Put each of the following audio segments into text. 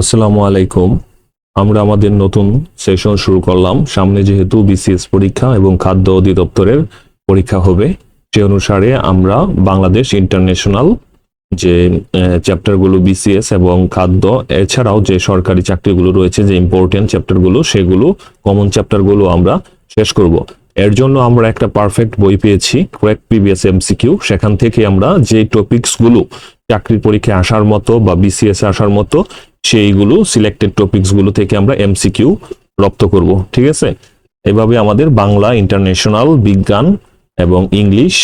আসসালামু আলাইকুম। আমরা আমাদের নতুন সেশন শুরু করলাম। সামনে যেহেতু বিসিএস পরীক্ষা এবং খাদ্য অধিদপ্তরের পরীক্ষা হবে, সে অনুসারে আমরা বাংলাদেশ ইন্টারন্যাশনাল যে চ্যাপ্টারগুলো বিসিএস এবং খাদ্য, এছাড়াও যে সরকারি চাকরিগুলো রয়েছে, যে ইম্পর্টেন্ট চ্যাপ্টারগুলো, সেগুলো কমন চ্যাপ্টারগুলো আমরা শেষ করব। এর জন্য আমরা একটা পারফেক্ট বই পেয়েছি কয়েক প্রিভিয়াস এমসিকিউ সেখান থেকে আমরা যে টপিকসগুলো চাকরির পরীক্ষায় আসার মতো বা বিসিএস আসার মতো সেইগুলো সিলেক্টেড টপিকসগুলো থেকে আমরা এমসিকিউ রপ্ত করব, ঠিক আছে? এভাবে আমাদের বাংলা ইন্টারন্যাশনাল বিজ্ঞান এবং ইংলিশ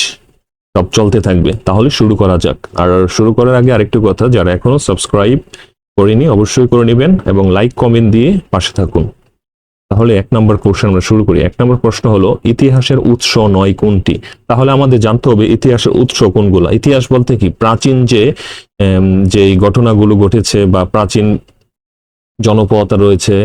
সব চলতে থাকবে। তাহলে শুরু করা যাক। আর শুরু করার আগে আরেকটু কথা, যারা এখনও সাবস্ক্রাইব করেনি, অবশ্যই করে নেবেন এবং লাইক কমেন্ট দিয়ে পাশে থাকুন। তাহলে এক নম্বর কোশ্চেন আমরা শুরু করি। এক নম্বর প্রশ্ন হলো, ইতিহাসের উৎস নয় কোনটি? তাহলে আমাদের জানতে হবে ইতিহাসের উৎস কোনগুলো। ইতিহাস বলতে কি? প্রাচীন যে যে ঘটনাগুলো ঘটেছে বা প্রাচীন জনপদ রয়েছে,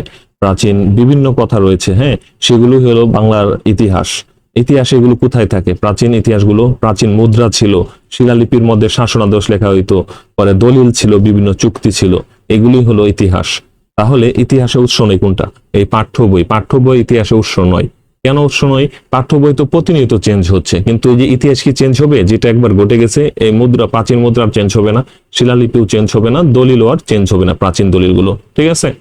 প্রাচীন বিভিন্ন কথা রয়েছে হ্যাঁ সেগুলো হলো বাংলার ইতিহাস। ইতিহাস এগুলো কোথায় থাকে? প্রাচীন ইতিহাসগুলো প্রাচীন মুদ্রা ছিল, শিলালিপির মধ্যে শাসনাদেশ লেখা হইতো, পরে দলিল ছিল, বিভিন্ন চুক্তি ছিল এগুলি হলো ইতিহাস। তাহলে ইতিহাসে উৎস নেই কোনটা? এই পাঠ্য বই। পাঠ্য বই ইতিহাসে উৎস নয়। কেন উৎস নয়? পাঠ্য বই তো প্রতিনিয়ত চেঞ্জ হচ্ছে। কিন্তু এই যে ইতিহাস কি চেঞ্জ হবে? যেটা একবার ঘটে গেছে, এই মুদ্রা, প্রাচীন মুদ্রা চেঞ্জ হবে না। শিলালিপিও চেঞ্জ হবে না, দলিলও আর চেঞ্জ হবে না প্রাচীন দলিলগুলো। ঠিক আছে?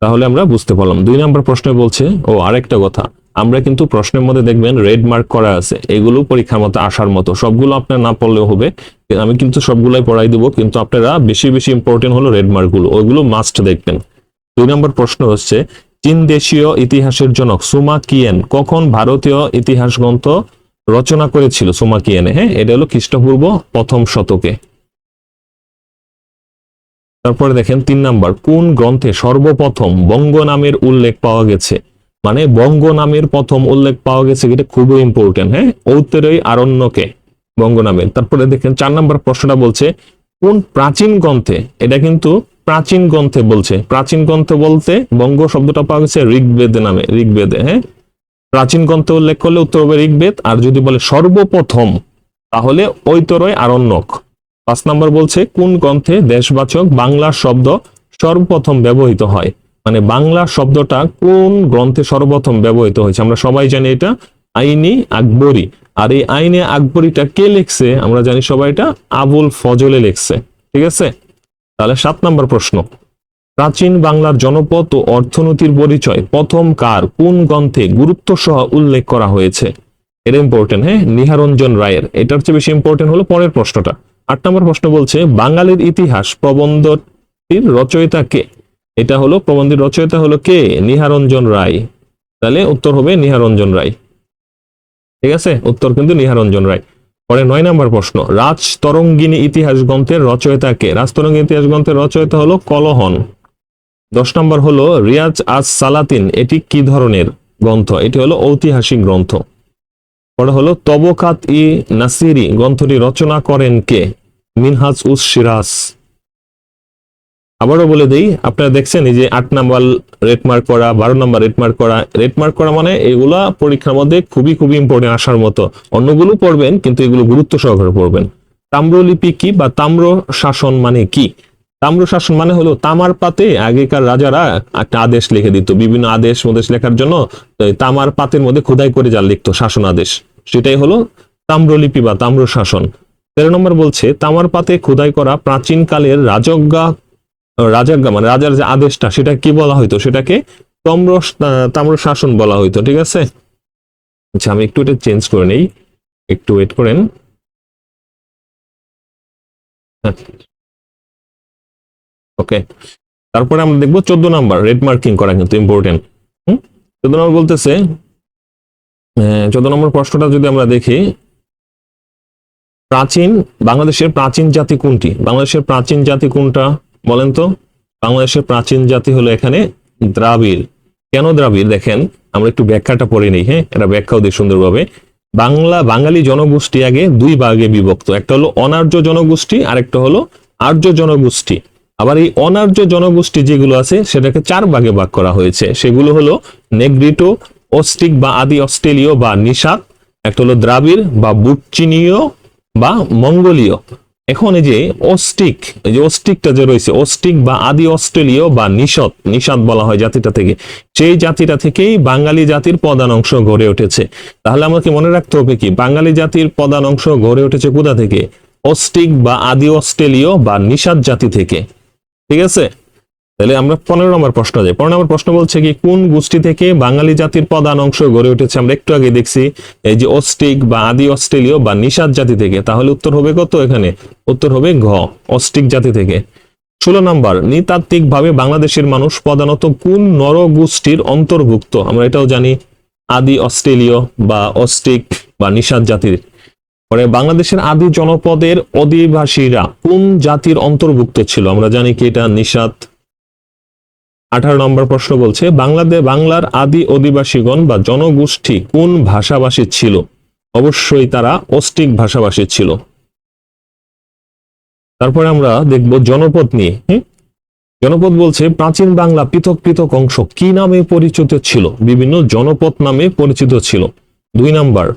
তাহলে আমরা বুঝতে পারলাম। দুই নম্বর প্রশ্নে বলছে, ও আরেকটা কথা। আমরা কিন্তু প্রশ্নের মধ্যে দেখবেন রেড মার্ক করা আছে। এগুলো পরীক্ষার মতো আসার মতো। সবগুলো আপনার না পড়লেও হবে। আমি কিন্তু সবগুলাই পড়াই দিব, কিন্তু আপনারা বেশি বেশি ইম্পর্টেন্ট হলো রেড মার্কগুলো। ওইগুলো মাস্ট দেখবেন। দুই নম্বর প্রশ্ন হচ্ছে, চীন দেশীয় ইতিহাসের জনক সুমা কিয়েন কখন ভারতীয় ইতিহাস গ্রন্থ রচনা করেছিল? সুমা কিয়েনে হ্যাঁ এটা হলো খ্রিস্টপূর্ব প্রথম শতকে। তারপরে দেখেন তিন নাম্বার, কোন গ্রন্থে সর্বপ্রথম বঙ্গ নামের উল্লেখ পাওয়া গেছে? মানে বঙ্গ নামের প্রথম উল্লেখ পাওয়া গেছে এটা খুবই ইম্পর্টেন্ট হ্যাঁ? ঔত্তরই আরণ্যকে বঙ্গ নামের তারপরে দেখেন, চার নাম্বার প্রশ্নটা বলছে, কোন প্রাচীন গ্রন্থে, এটা কিন্তু প্রাচীন গ্রন্থে বলছে, প্রাচীন গ্রন্থে বলতে বঙ্গ শব্দটা পাওয়া গেছে ঋগ্বেদে নামে, ঋগ্বেদে হ্যাঁ? প্রাচীন গ্রন্থে উল্লেখ করলে উত্তর হবে ঋগ্বেদ, আর যদি বলে সর্বপ্রথম, তাহলে ঐতরয় আরণ্যক। পাঁচ নাম্বার বলছে, কোন গ্রন্থে দেশবাচক বাংলা শব্দ সর্বপ্রথম ব্যবহৃত হয়? মানে বাংলা শব্দটা কোন গ্রন্থে সর্বপ্রথম ব্যবহৃত হয়েছে? আমরা সবাই জানি এটা আইনি আকবরী। আর এই আইনে আকবরীটা কে লিখছে? আমরা জানি সবাই এটা আবুল ফজলে লিখছে। ঠিক আছে? তাহলে সাত নম্বর প্রশ্ন। প্রাচীন বাংলার জনপদ ও অর্থনীতির পরিচয় প্রথম কার? কোন গ্রন্থে গুরুত্ব সহ উল্লেখ করা হয়েছে? এটা ইম্পর্টেন্ট হ্যাঁ? নিহারঞ্জন রায়ের। এটার চেয়ে বেশি ইম্পর্টেন্ট হলো পরের প্রশ্নটা। আট নম্বর প্রশ্ন বলছে, বাঙালির ইতিহাস প্রবন্ধটির রচয়িতা কে? এটা হলো প্রবন্ধের রচয়িতা হলো কে? নিহারঞ্জন রায়। তাহলে উত্তর হবে নিহারঞ্জন রায়। ঠিক আছে? উত্তর কিন্তু নিহারঞ্জন রায়। পরে নয় নম্বর প্রশ্ন। রাজ তরঙ্গিনী ইতিহাস গ্রন্থের রচয়িতা কে? রাজ তরঙ্গিনী ইতিহাস গ্রন্থের রচয়িতা হলো কলহন। দশ নম্বর হলো রিয়াজ আজ সালাতিন। এটি কি ধরনের গ্রন্থ? এটি হলো ঐতিহাসিক গ্রন্থ। পরে হলো তবকাত ই নাসিরি। গ্রন্থটি রচনা করেন কে? মিনহাজ উস সিরাজ। আবারও বলে দেই, আপনারা দেখছেন এই যে আট নাম্বার রেড মার্ক করা, বারো নাম্বার রেড মার্ক করা। রেড মার্ক করা মানে এগুলা পরীক্ষার মধ্যে খুবই খুবই ইম্পর্টেন্ট আসার মতো। অন্যগুলো পড়বেন, কিন্তু এগুলো গুরুত্ব সহকারে পড়বেন। তাম্রলিপি কি বা তাম্র শাসন মানে কি? তাম্র শাসন মানে হলো তামার পাতে আগেকার রাজারা একটা আদেশ লিখে দিত, বিভিন্ন আদেশ মদেশ লেখার জন্য তামার পাতের মধ্যে খোদাই করে যা লিখতো, শাসন আদেশ। সেটাই হলো তাম্রলিপি বা তাম্র শাসন। তেরো নম্বর বলছে, তামার পাতে খোদাই করা প্রাচীনকালের রাজজ্ঞা রাজাজ্ঞা মানে রাজার যে আদেশটা, সেটা কি বলা হইতো? সেটাকে তম্র তাম্র শাসন বলা হইতো, ঠিক আছে? আচ্ছা আমি একটু এটা চেঞ্জ করে নেই। একটু ওয়েট করেন। ওকে তারপরে আমরা দেখব চোদ্দ নাম্বার রেড মার্কিং করা কিন্তু ইম্পর্টেন্ট চোদ্দ নম্বর বলতেছে চোদ্দ নম্বর প্রশ্নটা যদি আমরা দেখি, প্রাচীন বাংলাদেশের প্রাচীন জাতি কোনটি? বাংলাদেশের প্রাচীন জাতি কোনটা? বলেন তো, বাংলাদেশের প্রাচীন জাতি হলো এখানে দ্রাবিড়। কেন দ্রাবিড়? দেখেন, আমরা একটু ব্যাখ্যাটা পড়ে নিই হ্যাঁ? এটা ব্যাখ্যাও দিই সুন্দরভাবে। বাংলা, বাঙালি জনগোষ্ঠী আগে দুই ভাগে বিভক্ত, একটা হলো অনার্য জনগোষ্ঠী, আরেকটা হলো আর্য জনগোষ্ঠী। আবার এই অনার্য জনগোষ্ঠী যেগুলো আছে, সেটাকে চার ভাগে ভাগ করা হয়েছে। সেগুলো হলো নেগ্রিটো, অস্টিক বা আদি অস্ট্রেলীয় বা নিষাদ, একটা হলো দ্রাবিড় বা বুটচিনীয় বা মঙ্গোলীয়। এখন এই যে অস্টিক, এই যে অস্টিকটা যে রয়েছে, অস্টিক বা আদি অস্ট্রেলীয় বা নিষদ, নিষাদ বলা হয় জাতিটা থেকে, সেই জাতিটা থেকেই বাঙালি জাতির প্রধান অংশ গড়ে উঠেছে। তাহলে আমাকে মনে রাখতে হবে কি, বাঙালি জাতির প্রধান অংশ গড়ে উঠেছে কোথা থেকে? অস্টিক বা আদি অস্ট্রেলীয় বা নিষাদ জাতি থেকে। ঠিক আছে? তাহলে আমরা পনেরো নম্বর প্রশ্ন যাই। পনেরো নম্বর প্রশ্ন বলছে কি, কোন গোষ্ঠী থেকে বাঙালি জাতির প্রধান অংশ গড়ে উঠেছে? আমরা একটু আগে দেখছি, এই যে অস্টিক বা আদি অস্ট্রেলীয় বা নিষাদ জাতি থেকে। তাহলে উত্তর হবে কত এখানে? উত্তর হবে ঘ, অস্টিক জাতি থেকে। ষোলো নম্বর নৃতাত্ত্বিক ভাবে বাংলাদেশের মানুষ প্রধানত কোন নরগোষ্ঠীর অন্তর্ভুক্ত? আমরা এটাও জানি, আদি অস্ট্রেলীয় বা অস্টিক বা নিষাদ জাতির। পরে বাংলাদেশের আদি জনপদের অধিবাসীরা কোন জাতির অন্তর্ভুক্ত ছিল? আমরা জানি কি এটা নিষাদ আঠারো নম্বর প্রশ্ন বলছে বাংলাদেশ বাংলার আদি অধিবাসীগণ বা জনগোষ্ঠী কোন ভাষাভাষী ছিল? অবশ্যই তারা অস্টিক ভাষাভাষী ছিল। তারপরে আমরা দেখব জনপদ নিয়ে? জনপদ বলছে, প্রাচীন বাংলা পৃথক পৃথক অংশ কি নামে পরিচিত ছিল? বিভিন্ন জনপদ নামে পরিচিত ছিল। দুই নাম্বার।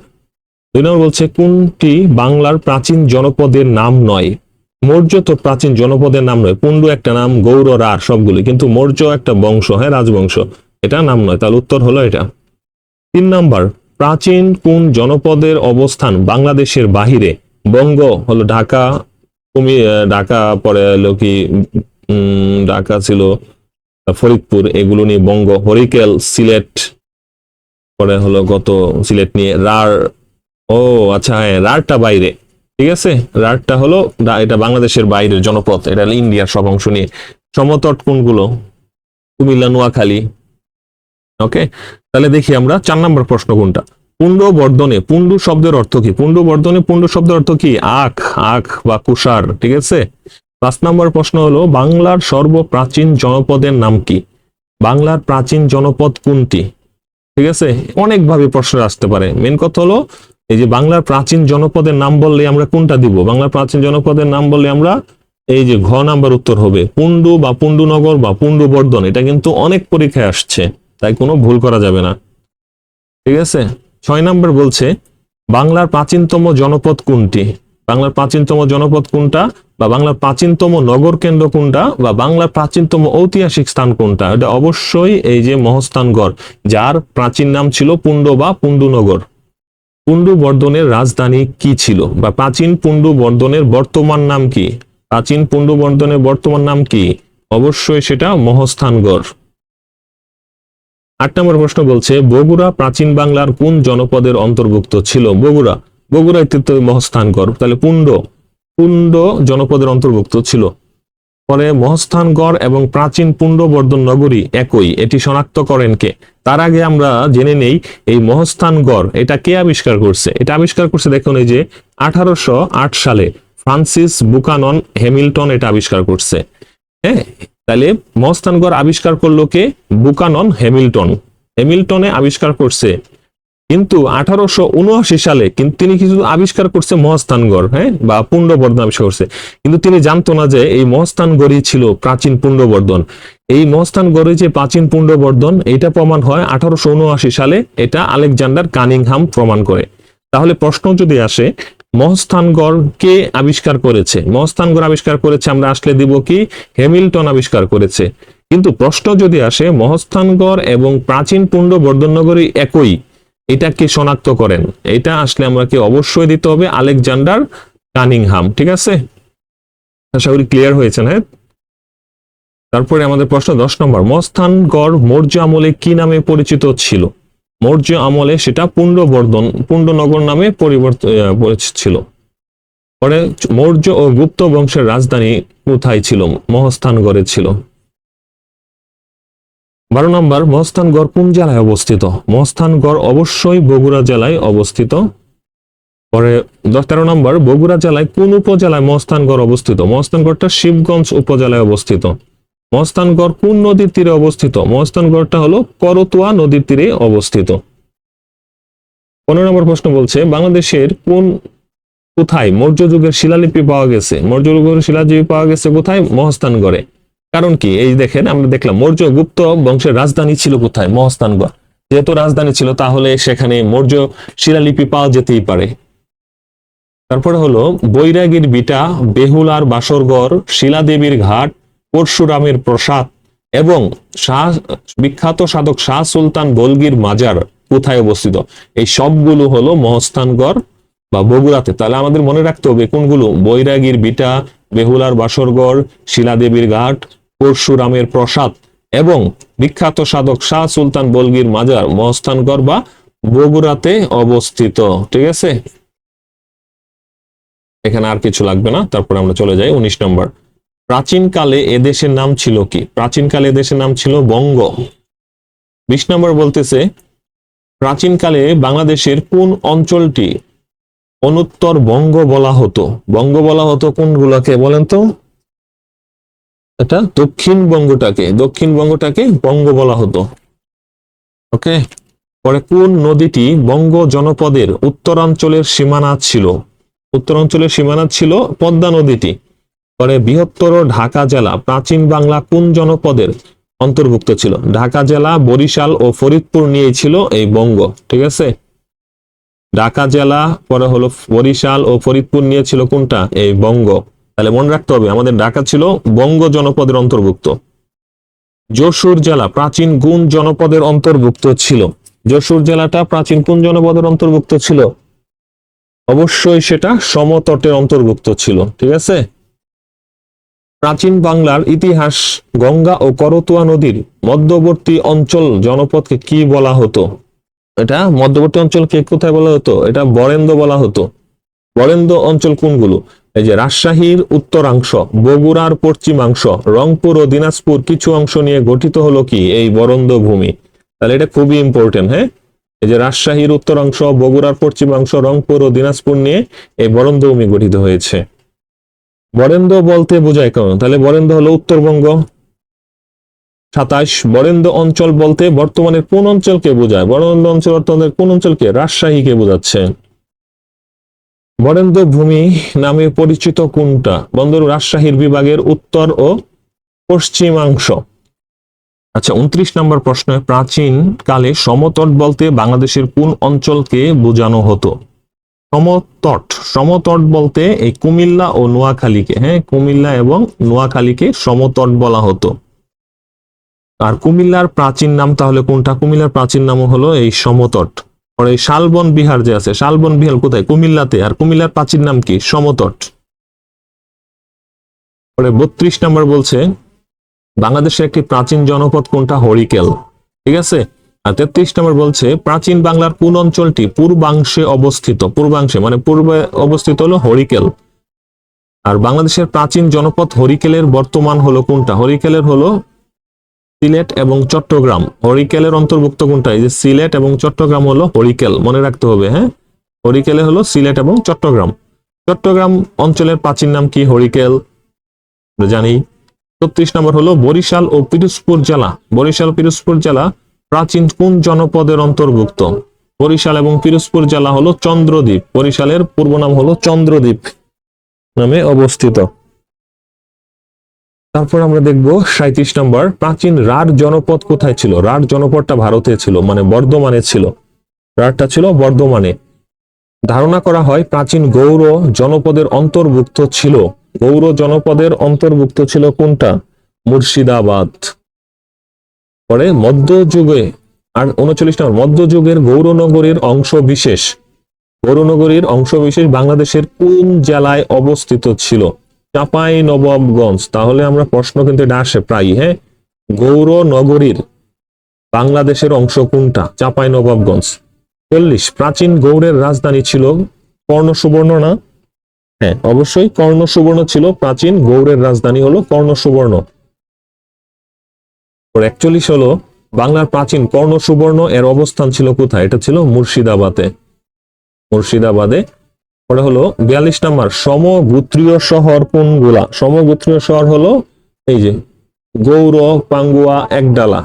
দুই নম্বর বলছে, কোনটি বাংলার প্রাচীন জনপদের নাম নয়? মৌর্য তো প্রাচীন জনপদের নাম নয়, পুণ্ডু একটা নাম গৌর রার সবগুলি। কিন্তু মৌর্য একটা বংশ হ্যাঁ রাজবংশ। এটা নাম নয় তাহলে উত্তর হলো এটা। তিন নাম্বার, প্রাচীন কোন জনপদের অবস্থান বাংলাদেশের বাহিরে? বঙ্গ হলো ঢাকা কুমি ঢাকা, পরে হলো কি ঢাকা ছিল ফরিদপুর, এগুলো নিয়ে বঙ্গ, হরিকেল, সিলেট, পরে হলো গত, সিলেট নিয়ে রার ও আচ্ছা হ্যাঁ রারটা বাইরে। ঠিক আছে? রারটা হলো এটা বাংলাদেশের বাইরের জনপদ। এটা ইন্ডিয়ার সব অংশ নিয়ে। সমতট কোনগুলো? কুমিল্লা, নোয়াখালী। ওকে? তাহলে দেখি আমরা চার নম্বর প্রশ্ন কোনটা? পুণ্ড বর্ধনে, পুণ্ডু শব্দের অর্থ কি? পুণ্ড বর্ধনে পুণ্ড শব্দের অর্থ কি? আখ আখ বা কুষার, ঠিক আছে? পাঁচ নম্বর প্রশ্ন হলো, বাংলার সর্বপ্রাচীন জনপদের নাম কি? বাংলার প্রাচীন জনপদ কোনটি? ঠিক আছে? অনেকভাবে প্রশ্ন আসতে পারে। মেন কথা হলো এই যে বাংলার প্রাচীন জনপদের নাম বললে আমরা কোনটা দিব? বাংলার প্রাচীন জনপদের নাম বললে আমরা এই যে ঘ নাম্বার উত্তর হবে, পুন্ডু বা পুণ্ডুনগর বা পুন্ডু বর্ধন এটা কিন্তু অনেক পরীক্ষায় আসছে, তাই কোনো ভুল করা যাবে না। ঠিক আছে? ছয় নম্বর বলছে, বাংলার প্রাচীনতম জনপদ কোনটি? বাংলার প্রাচীনতম জনপদ কোনটা বা বাংলার প্রাচীনতম নগর কেন্দ্র কোনটা বা বাংলার প্রাচীনতম ঐতিহাসিক স্থান কোনটা? এটা অবশ্যই এই যে মহস্থানগড়, যার প্রাচীন নাম ছিল পুণ্ড বা পুণ্ডুনগর পুণ্ডু বর্ধনের রাজধানী কি ছিল? বা প্রাচীন পুণ্ডু বর্ধনের বর্তমান নাম কি? প্রাচীন পুণ্ডু বর্ধনের বর্তমান নাম কি? অবশ্যই সেটা মহস্থানগড়। আট নম্বর প্রশ্ন বলছে, বগুড়া প্রাচীন বাংলার কোন জনপদের অন্তর্ভুক্ত ছিল? বগুড়া। বগুড়া ইত্যাদি মহস্থানগড়। তাহলে পুণ্ড। পুণ্ড জনপদের অন্তর্ভুক্ত ছিল। পরে মহস্থানগড় এবং প্রাচীন পুণ্ডবর্ধন নগরী একই। এটি শনাক্ত করেন কে? তার আগে আমরা জেনে নেই এই মহস্থানগড় এটা কে আবিষ্কার করছে? এটা আবিষ্কার করছে দেখুন এই যে আঠারোশো আট সালে ফ্রান্সিস বুকানন হ্যামিল্টন এটা আবিষ্কার করছে। হ্যাঁ তাহলে মহস্থানগড় আবিষ্কার করল কে? Buchanan Hamilton. হ্যামিল্টনে আবিষ্কার করছে কিন্তু আঠারোশো উনআশি সালে কিন্তু তিনি কিছু আবিষ্কার করছে মহস্থানগড় হ্যাঁ? বা পুণ্ডবর্ধন আবিষ্কার করছে। কিন্তু তিনি জানতো না যে এই মহস্থানগড়ই ছিল প্রাচীন পুণ্ডবর্ধন। এই মহস্থানগড়ে যে প্রাচীন পুণ্ডবর্ধন, এটা প্রমাণ হয় আঠারোশো উনআশি সালে এটা আলেকজান্ডার কানিংহাম প্রমাণ করে। তাহলে প্রশ্ন যদি আসে মহস্থানগড় কে আবিষ্কার করেছে? মহস্থানগড় আবিষ্কার করেছে আমরা আসলে দিব কি? হ্যামিল্টন আবিষ্কার করেছে। কিন্তু প্রশ্ন যদি আসে মহস্থানগড় এবং প্রাচীন পুণ্ডবর্ধন নগরী একই এটা কে শনাক্ত করেন। এটা আসলে আমাকে অবশ্যই দিতে হবে আলেকজান্ডার কানিংহাম, ঠিক আছে? আশা করি ক্লিয়ার হয়েছে হ্যাঁ তারপরে আমাদের প্রশ্ন দশ নম্বর মস্থানগড় মৌর্য আমলে কি নামে পরিচিত ছিল? মৌর্য আমলে সেটা পুণ্ডবর্ধন, পুণ্ডনগর নামে পরিবর্তন ছিল। পরে মৌর্য ও গুপ্ত বংশের রাজধানী কোথায় ছিল? মহস্থানগড়ে ছিল। বারো নম্বর মহস্থানগড় কোন জেলায় অবস্থিত? মহস্থানগড় অবশ্যই বগুড়া জেলায় অবস্থিত। পরে দশ তেরো নম্বর, বগুড়া জেলায় কোন উপজেলায় মহস্থানগড় অবস্থিত? মহস্থানগড়টা শিবগঞ্জ উপজেলায় অবস্থিত। মহস্থানগড় কোন নদীর তীরে অবস্থিত? মহস্থানগড়টা হলো করতোয়া নদীর তীরে অবস্থিত। পনেরো নম্বর প্রশ্ন বলছে, বাংলাদেশের কোন কোথায় মৌর্য যুগের শিলালিপি পাওয়া গেছে? মৌর্য যুগের শিলালিপি পাওয়া গেছে কোথায়? মহস্থানগড়ে। কারণ কি? এই দেখেন, আমরা দেখলাম মৌর্য গুপ্ত বংশের রাজধানী ছিল কোথায়? মহস্থানগড়। যেহেতু রাজধানী ছিল, তাহলে সেখানে মৌর্য শিলালিপি পাওয়া যেতেই পারে। তারপরে হলো, বৈরাগীর বিটা বেহুলার বাসরগড় শিলাদেবীর ঘাট, পরশুরামের প্রসাদ এবং শাহ, বিখ্যাত সাধক শাহ সুলতান বলগির মাজার কোথায় অবস্থিত? এই সবগুলো হলো মহস্থানগড় বা বগুড়াতে। তাহলে আমাদের মনে রাখতে হবে, কোনগুলো? বৈরাগীর বিটা বেহুলার বাসরগড় শিলাদেবীর ঘাট পরশুরামের প্রসাদ এবং বিখ্যাত সাধক শাহ সুলতান বলগির মাজার মহস্থানগড় বা বগুড়াতে অবস্থিত। ঠিক আছে? এখানে আর কিছু লাগবে না, তারপরে আমরা চলে যাই উনিশ নম্বর। প্রাচীনকালে এ দেশের নাম ছিল কি? প্রাচীনকালে এ দেশের নাম ছিল বঙ্গ। বিশ নম্বর বলতেছে, প্রাচীনকালে বাংলাদেশের কোন অঞ্চলটি অনুত্তর বঙ্গ বলা হতো? বঙ্গ বলা হতো কোনগুলোকে বলেন তো? এটা দক্ষিণবঙ্গটাকে দক্ষিণবঙ্গটাকে বঙ্গ বলা হতো। ওকে পরে কোন নদীটি বঙ্গ জনপদের উত্তরাঞ্চলের সীমানা ছিল? উত্তরাঞ্চলের সীমানা ছিল পদ্মা নদীটি। পরে বৃহত্তর ঢাকা জেলা, প্রাচীন বাংলা কোন জনপদের অন্তর্ভুক্ত ছিল? ঢাকা জেলা, বরিশাল ও ফরিদপুর নিয়েই ছিল এই বঙ্গ, ঠিক আছে? ঢাকা জেলা, পরে হলো বরিশাল ও ফরিদপুর নিয়েছিল কোনটা? এই বঙ্গ। তাহলে মনে রাখতে হবে, আমাদের ঢাকা ছিল বঙ্গ জনপদের অন্তর্ভুক্ত। যশোর জেলা প্রাচীন গুণ জনপদের অন্তর্ভুক্ত ছিল। যশোর জেলাটা প্রাচীন কোন জনপদের অন্তর্ভুক্ত ছিল। অবশ্যই সেটা সমতটের অন্তর্ভুক্ত ছিল, ঠিক আছে? প্রাচীন বাংলার ইতিহাস গঙ্গা ও করতোয়া নদীর মধ্যবর্তী অঞ্চল জনপদকে কি বলা হতো? এটা মধ্যবর্তী অঞ্চলকে কোথায় বলা হতো? এটা বরেন্দ্র বলা হতো। বরেন্দ্র অঞ্চল কোনগুলো? এই যে রাজশাহীর উত্তরাংশ, বগুড়ার পশ্চিমাংশ, রংপুর ও দিনাজপুর কিছু অংশ নিয়ে গঠিত হলো কি? এই বরেন্দ্র ভূমি তাহলে এটা খুবই ইম্পর্টেন্ট হ্যাঁ? এই যে রাজশাহীর উত্তরাংশ, বগুড়ার পশ্চিমাংশ, রংপুর ও দিনাজপুর নিয়ে এই বরেন্দ্র ভূমি গঠিত হয়েছে। বরেন্দ্র বলতে বোঝায় কেন তাহলে বরেন্দ্র হলো উত্তরবঙ্গ। সাতাশ বরেন্দ্র অঞ্চল বলতে বর্তমানে কোন অঞ্চলকে বোঝায়? বরেন্দ্র অঞ্চল বর্তমানে কোন অঞ্চলকে? রাজশাহীকে বোঝাচ্ছে। বরেন্দ্র ভূমি নামে পরিচিত কোনটা? বন্দর রাজশাহীর বিভাগের উত্তর ও পশ্চিমাংশ। আচ্ছা উনত্রিশ নম্বর প্রশ্নে প্রাচীন কালে সমতট বলতে বাংলাদেশের কোন অঞ্চলকে বোঝানো হতো? সমতট সমতট বলতে এই কুমিল্লা ও নোয়াখালীকে হ্যাঁ কুমিল্লা এবং নোয়াখালীকে সমতট বলা হতো। আর কুমিল্লার প্রাচীন নাম তাহলে কোনটা? কুমিল্লার প্রাচীন নাম হলো এই সমতট। এই শালবন বিহার যে আছে, শালবন বিহার কোথায়? কুমিল্লাতে। আর কুমিল্লার প্রাচীর নাম কি? সমতট। পরে বত্রিশ নম্বর বলছে, বাংলাদেশের একটি প্রাচীন জনপদ কোনটা? হরিকেল। ঠিক আছে? আর তেত্রিশ নম্বর বলছে, প্রাচীন বাংলার কোন অঞ্চলটি পূর্বাংশে অবস্থিত? পূর্বাংশে মানে পূর্বে অবস্থিত হলো হরিকেল। আর বাংলাদেশের প্রাচীন জনপদ হরিকেলের বর্তমান হলো কোনটা? হরিকেলের হলো সিলেট এবং চট্টগ্রাম। হরিকেলের অন্তর্ভুক্ত কোনটা? এই যে সিলেট এবং চট্টগ্রাম হলো হরিকেল, মনে রাখতে হবে হ্যাঁ? হরিকেলে হলো সিলেট এবং চট্টগ্রাম। চট্টগ্রাম অঞ্চলের প্রাচীন নাম কি? হরিকেল জানি। ছত্রিশ নম্বর হলো বরিশাল ও পিরোজপুর জেলা। বরিশাল পিরোজপুর জেলা প্রাচীন কোন জনপদের অন্তর্ভুক্ত? বরিশাল এবং পিরোজপুর জেলা হলো চন্দ্রদ্বীপ। বরিশালের পূর্ব নাম হলো চন্দ্রদ্বীপ নামে অবস্থিত। তারপর আমরা দেখব সাঁত্রিশ নম্বর, প্রাচীন রাঢ় জনপদ কোথায় ছিল? রাঢ় জনপদটা ভারতে ছিল মানে বর্ধমানে ছিল। রাঢ়টা ছিল বর্ধমানে। ধারণা করা হয় প্রাচীন গৌর জনপদের অন্তর্ভুক্ত ছিল। গৌর জনপদের অন্তর্ভুক্ত ছিল কোনটা? মুর্শিদাবাদ। পরে মধ্যযুগে, আর উনচল্লিশ নম্বর, মধ্যযুগের গৌরনগরীর অংশ বিশেষ। গৌরনগরীর অংশ বিশেষ বাংলাদেশের কোন জেলায় অবস্থিত ছিল? চাপাই নবাবগঞ্জ। তাহলে আমরা প্রশ্ন কিন্তু এটা আসে প্রায় হ্যাঁ? গৌর নগরীর বাংলাদেশের অংশ কোনটা? চাপাই নবাবগঞ্জ। চল্লিশ, প্রাচীন গৌড়ের রাজধানী ছিল কর্ণ সুবর্ণ না? হ্যাঁ অবশ্যই কর্ণ সুবর্ণ ছিল, প্রাচীন গৌড়ের রাজধানী হলো কর্ণ সুবর্ণ একচল্লিশ হলো, বাংলার প্রাচীন কর্ণ সুবর্ণ এর অবস্থান ছিল কোথায়? এটা ছিল মুর্শিদাবাদে। মুর্শিদাবাদে পরে হলো বিয়াল্লিশ নাম্বার, সমগোত্রীয় শহর কোনগুলা? সমগোত্রীয় শহর হলো এই যে গৌর পাঙ্গুয়া, একডালা।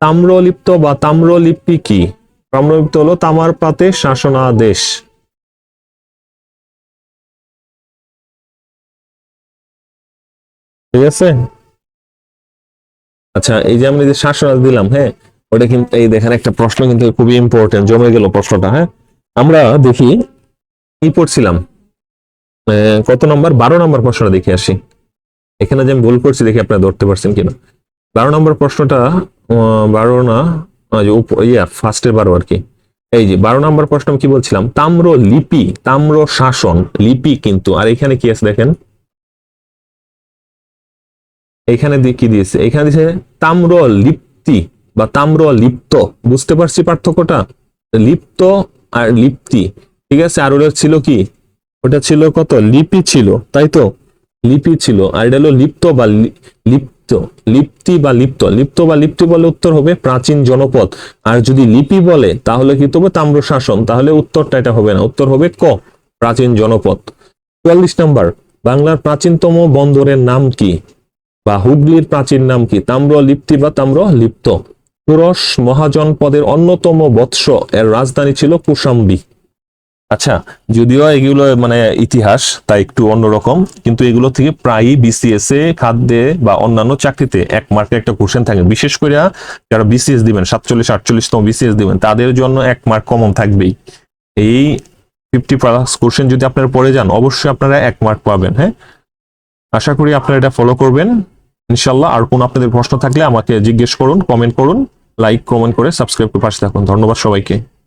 তাম্রলিপ্ত বা তাম্রলিপি কি? তাম্রলিপ্ত হলো তামার পাতে শাসনাদেশ। ঠিক আছে? আচ্ছা এই যে আমরা যে শাসনাদেশ দিলাম হ্যাঁ ওটা কিন্তু এই দেখেন একটা প্রশ্ন কিন্তু খুবই ইম্পর্টেন্ট জমে গেল প্রশ্নটা হ্যাঁ? আমরা দেখি কি পড়ছিলাম? কত নম্বর? বারো নম্বর প্রশ্নটা দেখে আসি। এখানে যে আমি ভুল করছি দেখি আপনারা ধরতে পারছেন কিনা। বারো নম্বর প্রশ্নটা বারো না ইয়া ফার্স্টের বারো আর কি। এই যে, বারো নম্বর প্রশ্ন কি বলছিলাম? তাম্র লিপি, তাম্র শাসন, লিপি কিন্তু, আর এখানে কি আছে দেখেন? এখানে কি দিয়েছে? এখানে দিয়েছে তাম্র লিপ্তি বা তাম্র লিপ্ত। বুঝতে পারছি পার্থক্যটা? লিপ্ত আর লিপ্তি, ঠিক আছে? আর ওটা ছিল কি? ওটা ছিল কত? লিপি ছিল, তাই তো? লিপি ছিল, আর এটা হলো লিপ্ত বা লিপ্ত, লিপ্তি বা লিপ্ত। লিপ্ত বা লিপ্তি বলে উত্তর হবে প্রাচীন জনপদ। আর যদি লিপি বলে, তাহলে কি তবে তাম্র শাসন তাহলে উত্তরটা এটা হবে না। উত্তর হবে ক? প্রাচীন জনপদ। চুয়াল্লিশ নাম্বার, বাংলার প্রাচীনতম বন্দরের নাম কি? বা হুগলির প্রাচীন নাম কি? তাম্র লিপ্তি বা তাম্র লিপ্ত। তুরস মহাজনপদের অন্যতম বৎস। এর রাজধানী ছিল কুশাম্বি। আচ্ছা যদিও এগুলো মানে ইতিহাস তাই একটু অন্যরকম, কিন্তু এগুলো থেকে প্রায়ই বিসিএস এ খাদ্যে বা অন্যান্য চাকরিতে এক মার্কে একটা কোশ্চেন থাকে। বিশেষ করে যারা বিসিএস দিবেন, সাতচল্লিশ আটচল্লিশ তম বিসিএস দিবেন, তাদের জন্য এক মার্ক কমন থাকবেই। এই ফিফটি প্লাস কোশ্চেন যদি আপনারা পড়ে যান, অবশ্যই আপনারা এক মার্ক পাবেন হ্যাঁ? আশা করি আপনারা এটা ফলো করবেন। ইনশাল্লাহ আর কোন আপনাদের প্রশ্ন থাকলে আমাকে জিজ্ঞেস করুন কমেন্ট করুন। লাইক কমেন্ট করে সাবস্ক্রাইব করে পাশে থাকুন। ধন্যবাদ সবাইকে।